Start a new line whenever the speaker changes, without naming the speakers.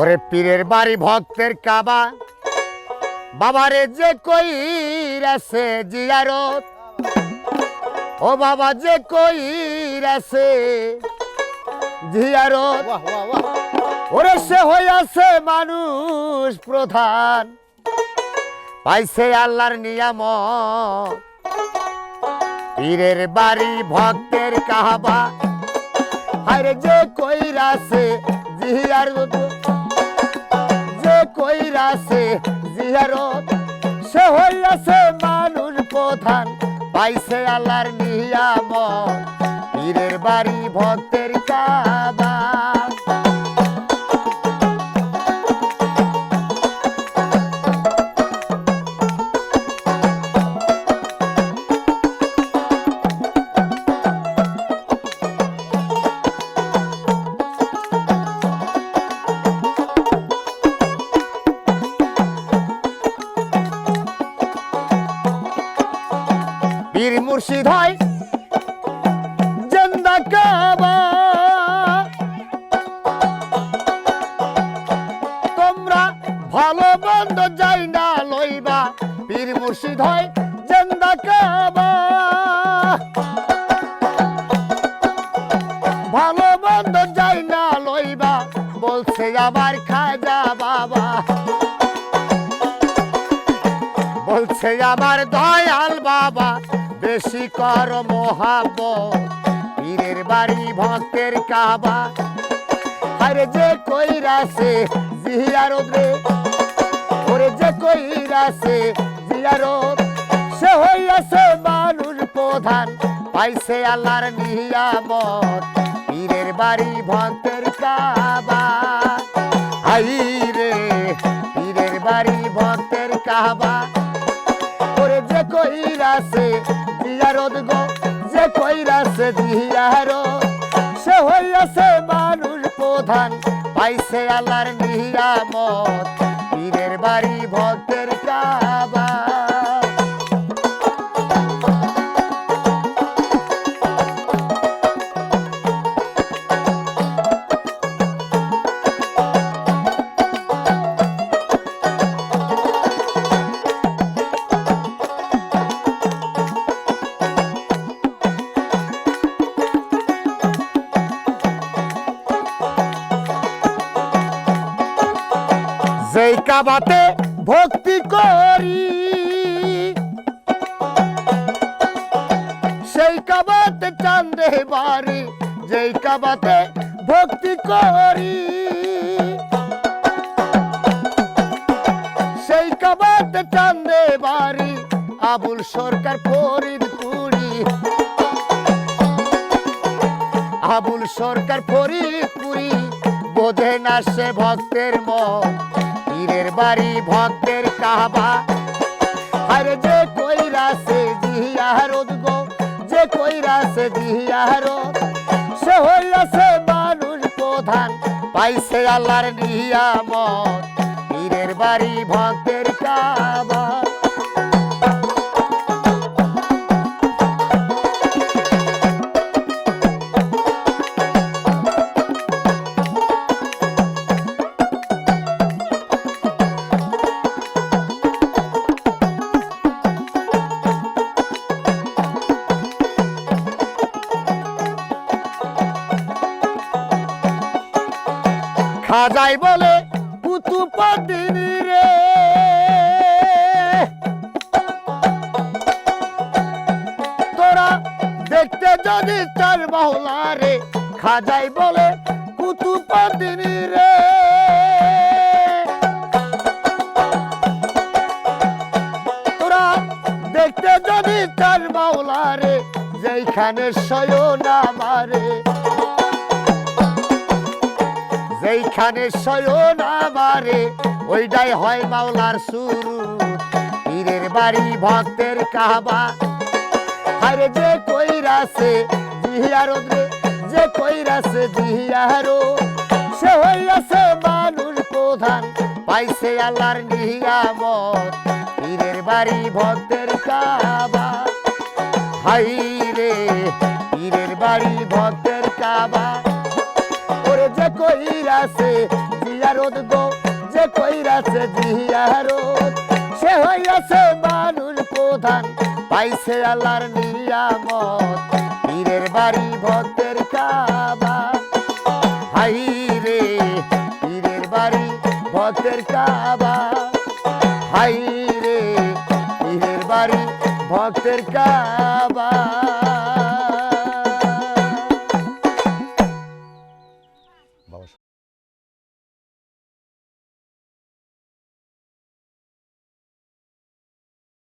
ওরে পীরের বাড়ি ভক্তের কাবা। বাবারে যে কই রাসে জিয়ারত ও বাবা যে কই রাসে জিয়ারত ওরে সে হইয়াছে মানুষ প্রধান পাইছে আল্লাহর নিয়ামত। পীরের বাড়ি ভক্তের কাহাবা আরে যে কইরাছে জিয়ারত। যে কইরাছে জিয়ারত সে হইয়াছে মানুষ প্রধান। পাইছে নিয়াম বাড়ি ভক্তের কাবা। মুর্শিদ। হয় জেন্দা কাবা। তোমরা ভালো মন্দ যাই না লইবা। পীর মুর্শিদ হয় জেন্দা কাবা। ভালো মন্দ যাই না লইবা বলছে আবার খাজা বাবা। বলছে আমার দয়াল বাবা। বেশি কর মহাব পীরের বাড়ি ভক্তের কাবা। আরে যে কইরাছে জিয়ারত রে ওরে যে কইরাছে জিয়ারত সে হইয়াছে মানুষ প্রধান, পাইছে আল্লাহর নিয়ামত, পীরের বাড়ি ভক্তের কাবা। হাই রে পীরের বাড়ি ভক্তের কাবা। ওরে যে কইরাছে রোদ গো। যে কইরাছে দিয়ারত সে হইয়াছে মানুষ প্রধান, পাইছে আল্লাহর নিয়ামত। পীরের বাড়ি ভক্তের কাবা যেই কাবাতে ভক্তি করি, সেই কাবাতে চান্দে বাড়ি যেই কাবাতে ভক্তি করি, সেই কাবাতে চান্দে বাড়ি আবুল সরকার ফরিদ পুরি আবুল সরকার ফরিদপুরি বোধে না সে ভক্তের মন। পীরের বাড়ি, ভক্তের কাবা। আর যে কইরাছে জিহারত গো, যে কইরাছে জিহারত সে হইয়াছে মানুষ প্রধান, পাইছে আল্লাহর নিয়ামত। পীরের বাড়ি, ভক্তের কাবা। খাজাই বলে কুতুপদিনী রে। তোরা দেখতে যদি চার বাহুলা রে, খাজাই বলে কুতুপদিনী রে। তোরা দেখতে যদি চার বাউলা রে, যেইখানে শয়ন আমারে। যেইখানে শয়ন আমারে ওইটাই হয় মাওলার শুরু পীরের বাড়ি ভক্তের কাবা। আরে যে কইরাছে জিহিয়ারো রে, যে কইরাছে জিহিয়ারো সে হইয়াছে মানুষ প্রধান, পাইছে আল্লাহর নিয়ামত। পীরের বাড়ি ভক্তের কাবা। হাই রে, পীরের বাড়ি ভক্তের কাবা। কইরাছে জিয়ারত গো, যে কইরাছে জিয়ারত সে হইয়াছে মানুষ প্রধান, পাইছে আল্লাহর নিয়ামত। পীরের বাড়ি, ভক্তের কাবা। হাই রে, পীরের বাড়ি, ভক্তের কাবা। হাই রে, পীরের বাড়ি, ভক্তের কাবা।